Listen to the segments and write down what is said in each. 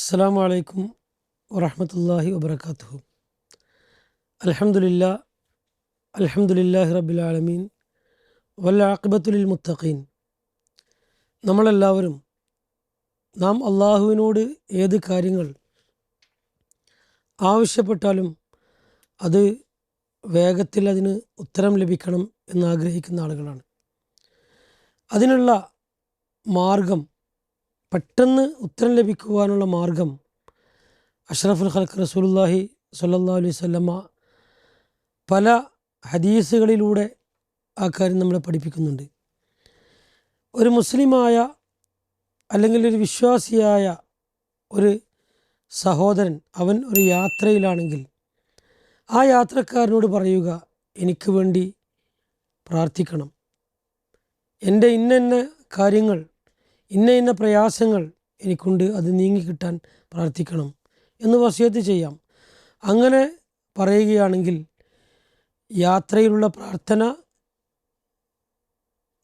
അസ്സാം വലൈക്കും വറഹമത്തല്ലാഹി വബർക്കാത്തു അലഹമുല്ല അലഹമുല്ലാഹി റബ്ബിൽ ആലമീൻ വല്ലാഖിബത്തുലിൽ മുത്തഖീൻ. നമ്മളെല്ലാവരും നാം അള്ളാഹുവിനോട് ഏത് കാര്യങ്ങൾ ആവശ്യപ്പെട്ടാലും അത് വേഗത്തിൽ അതിന് ഉത്തരം ലഭിക്കണം എന്ന് ആഗ്രഹിക്കുന്ന ആളുകളാണ്. അതിനുള്ള മാർഗം പെട്ടെന്ന് ഉത്തരം ലഭിക്കുവാനുള്ള മാർഗം അഷ്റഫുൽ ഖൽക്ക് റസൂലുല്ലാഹി സല്ലാ അലൈഹി വസല്ലമ പല ഹദീസുകളിലൂടെ ആ കാര്യം നമ്മളെ പഠിപ്പിക്കുന്നുണ്ട്. ഒരു മുസ്ലിമായ അല്ലെങ്കിൽ ഒരു വിശ്വാസിയായ ഒരു സഹോദരൻ അവൻ ഒരു യാത്രയിലാണെങ്കിൽ ആ യാത്രക്കാരനോട് പറയുക എനിക്ക് വേണ്ടി പ്രാർത്ഥിക്കണം. എന്റെ ഇന്നെ ഇന്ന കാര്യങ്ങൾ ഇന്ന ഇന്ന പ്രയാസങ്ങൾ എനിക്കുണ്ട് അത് നീങ്ങിക്കിട്ടാൻ പ്രാർത്ഥിക്കണം എന്ന് വസിയത്ത് ചെയ്യാം. അങ്ങനെ പറയുകയാണെങ്കിൽ യാത്രയിലുള്ള പ്രാർത്ഥന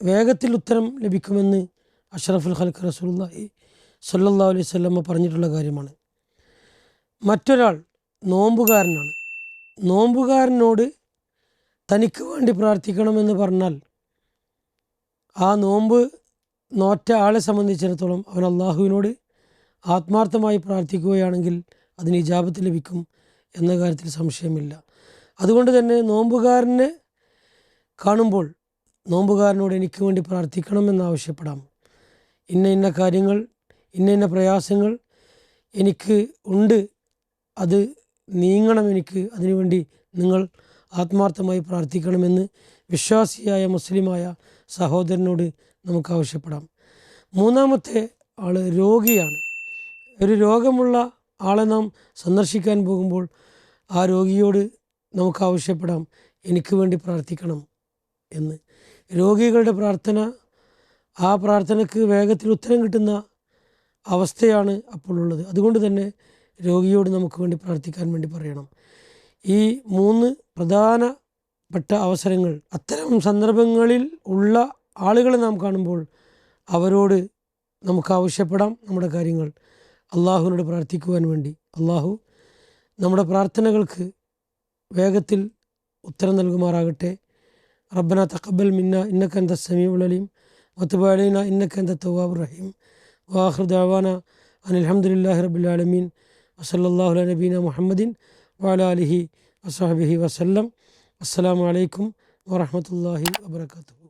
വേഗത്തിൽ ഉത്തരം ലഭിക്കുമെന്ന് അഷറഫുൽ ഖൽക്ക് റസൂലുള്ളാഹി സല്ലല്ലാഹു അലൈഹി വസല്ലമ പറഞ്ഞിട്ടുള്ള കാര്യമാണ്. മറ്റൊരാൾ നോമ്പുകാരനാണ്. നോമ്പുകാരനോട് തനിക്ക് വേണ്ടി പ്രാർത്ഥിക്കണമെന്ന് പറഞ്ഞാൽ ആ നോമ്പ് നോറ്റ ആളെ സംബന്ധിച്ചിടത്തോളം അവൻ അള്ളാഹുവിനോട് ആത്മാർത്ഥമായി പ്രാർത്ഥിക്കുകയാണെങ്കിൽ അതിന് ഇജാബത്ത് ലഭിക്കും എന്ന കാര്യത്തിൽ സംശയമില്ല. അതുകൊണ്ട് തന്നെ നോമ്പുകാരനെ കാണുമ്പോൾ നോമ്പുകാരനോട് എനിക്ക് വേണ്ടി പ്രാർത്ഥിക്കണമെന്ന് ആവശ്യപ്പെടാം. ഇന്ന ഇന്ന കാര്യങ്ങൾ ഇന്ന ഇന്ന പ്രയാസങ്ങൾ എനിക്ക് ഉണ്ട്. അത് നീങ്ങണം എനിക്ക്. അതിനുവേണ്ടി നിങ്ങൾ ആത്മാർത്ഥമായി പ്രാർത്ഥിക്കണമെന്ന് വിശ്വാസിയായ മുസ്ലിമായ സഹോദരനോട് നമുക്ക് ആവശ്യപ്പെടാം മൂന്നാമത്തെ ആൾ രോഗിയാണ്. ഒരു രോഗമുള്ള ആളെ നാം സന്ദർശിക്കാൻ പോകുമ്പോൾ ആ രോഗിയോട് നമുക്ക് ആവശ്യപ്പെടാം എനിക്ക് വേണ്ടി പ്രാർത്ഥിക്കണം എന്ന്. രോഗികളുടെ പ്രാർത്ഥന ആ പ്രാർത്ഥനയ്ക്ക് വേഗത്തിൽ ഉത്തരം കിട്ടുന്ന അവസ്ഥയാണ് അപ്പോൾ ഉള്ളത്. അതുകൊണ്ട് തന്നെ രോഗിയോട് നമുക്ക് വേണ്ടി പ്രാർത്ഥിക്കാൻ വേണ്ടി പറയണം. ഈ മൂന്ന് പ്രധാനപ്പെട്ട അവസരങ്ങൾ അത്തരം സന്ദർഭങ്ങളിൽ ഉള്ള ആളുകളെ നാം കാണുമ്പോൾ അവരോട് നമുക്ക് ആവശ്യപ്പെടാം നമ്മുടെ കാര്യങ്ങൾ. അള്ളാഹുവിനോട് പ്രാർത്ഥിക്കുവാൻ വേണ്ടി. അള്ളാഹു നമ്മുടെ പ്രാർത്ഥനകൾക്ക് വേഗത്തിൽ ഉത്തരം നൽകുമാറാകട്ടെ. റബ്ബന തഖബൽ മിന്ന ഇന്നക്കന്ത സമീഉൽ അലീം. വത്തുബ അലൈന ഇന്നക്ക എന്ത റഹീം. വാഖിർ ദഅവാന റബുലാലമീൻ റബ്ബിൽ ആലമീൻ. വസല്ലല്ലാഹു അലാ നബീന മുഹമ്മദിൻ വാലാലിഹി ആലിഹി വസഹബിഹി വസല്ലം. അസ്സലാമു അലൈക്കും വാഹമത്തല്ലാഹി വബറകാതുഹു.